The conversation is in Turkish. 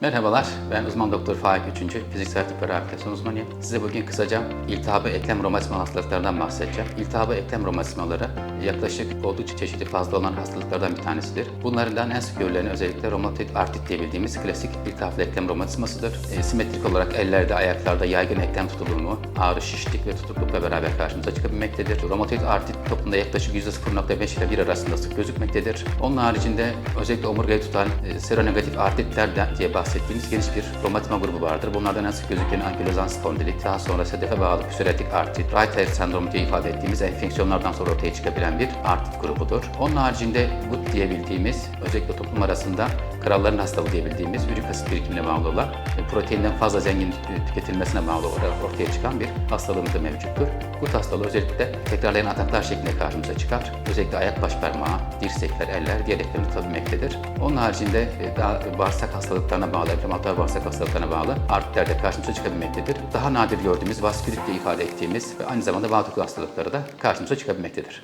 Merhabalar, ben uzman doktor Faik Üçüncü, fiziksel tıp rehabilitasyon uzmanıyım. Size bugün kısaca iltihabı eklem romatizma hastalıklarından bahsedeceğim. İltihabı eklem romatizmaları yaklaşık oldukça çeşitli fazla olan hastalıklardan bir tanesidir. Bunlardan en sık görüleni özellikle romatoid artrit diye bildiğimiz klasik iltihaplı eklem romatizmasıdır. E, simetrik olarak ellerde, ayaklarda yaygın eklem tutulumu, ağrı, şişlik ve tutuklukla beraber karşımıza çıkabilmektedir. Romatoid artrit toplumda yaklaşık %0.5 ile 1 arasında sık gözükmektedir. Onun haricinde özellikle omurgayı tutan e, seronegatif artritler diye bahsettiğimiz geniş bir romatizma grubu vardır. Bunlardan en sık gözüken ankilozan spondilit, daha sonra sedefe bağlı psoriatik artrit, Reiter sendromu diye ifade ettiğimiz enfeksiyonlardan sonra ortaya çıkabilen bir artrit grubudur. Onun haricinde gut diye bildiğimiz, özellikle toplum arasında kralların hastalığı diye bildiğimiz ürik asit birikimine bağlı olan, e, proteinden fazla zengin e, tüketilmesine bağlı olarak ortaya çıkan bir hastalığımız da mevcuttur. Gut hastalığı özellikle tekrarlayan ataklar şeklinde karşımıza çıkar. Özellikle ayak baş parmağı, dirsekler, eller diyaleklerini tutabilmektedir. Onun haricinde e, daha bağırsak hastalıklarına bağlı, enflamatuar bağırsak hastalıklarına bağlı artritler de karşımıza çıkabilmektedir. Daha nadir gördüğümüz vaskülit diye ifade ettiğimiz ve aynı zamanda bağ hastalıkları da karşımıza çıkabilmektedir.